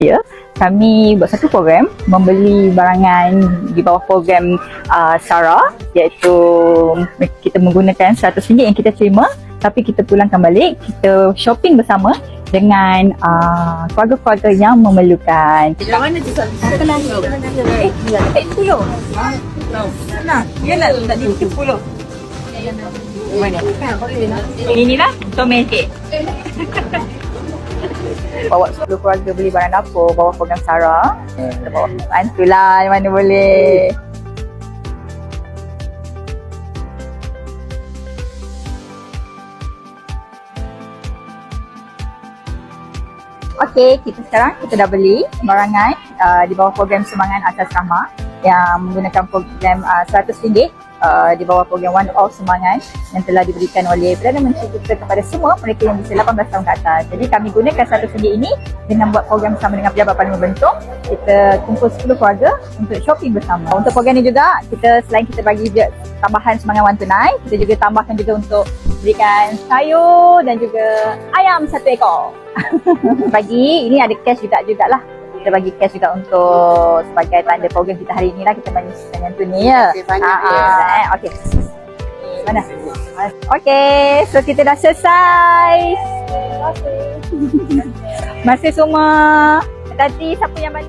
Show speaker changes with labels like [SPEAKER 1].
[SPEAKER 1] Ya, kami buat satu program membeli barangan di bawah program uh, SARA iaitu kita menggunakan RM100 yang kita terima tapi kita pulangkan balik, kita shopping bersama dengan uh, keluarga-keluarga yang memerlukan.
[SPEAKER 2] Yang mana tu satu? Satu lagi.
[SPEAKER 1] Eh, eh, 10. Nah, yelah tadi 10. Mana? Ini lah domestik. Bawa 10 keluarga beli barang dapur bawah program SARA. Kita bawa bantulah mana boleh. Okey, kita sekarang kita dah beli barangan uh, di bawah program Semangat Asas Rahmah yang menggunakan program uh, RM100 uh, di bawah program One All Semangat yang telah diberikan oleh Perdana Menteri kita kepada semua mereka yang berusia 18 tahun ke atas. Jadi kami gunakan RM100 ini dengan buat program bersama dengan Pejabat Parlimen Bentong. Kita kumpul 10 keluarga untuk shopping bersama. Untuk program ini juga, kita selain kita bagi tambahan semangat one tunai, kita juga tambahkan juga untuk berikan sayur dan juga ayam satu ekor. bagi ini ada cash juga jugalah kita bagi cash juga untuk sebagai tanda program kita hari ni lah kita bagi dengan tu ni ya.
[SPEAKER 2] Okey, banyak
[SPEAKER 1] Ah,
[SPEAKER 2] ya.
[SPEAKER 1] eh, okey. Mana? Okey, so kita dah selesai. Terima kasih semua. Hati-hati siapa yang balik.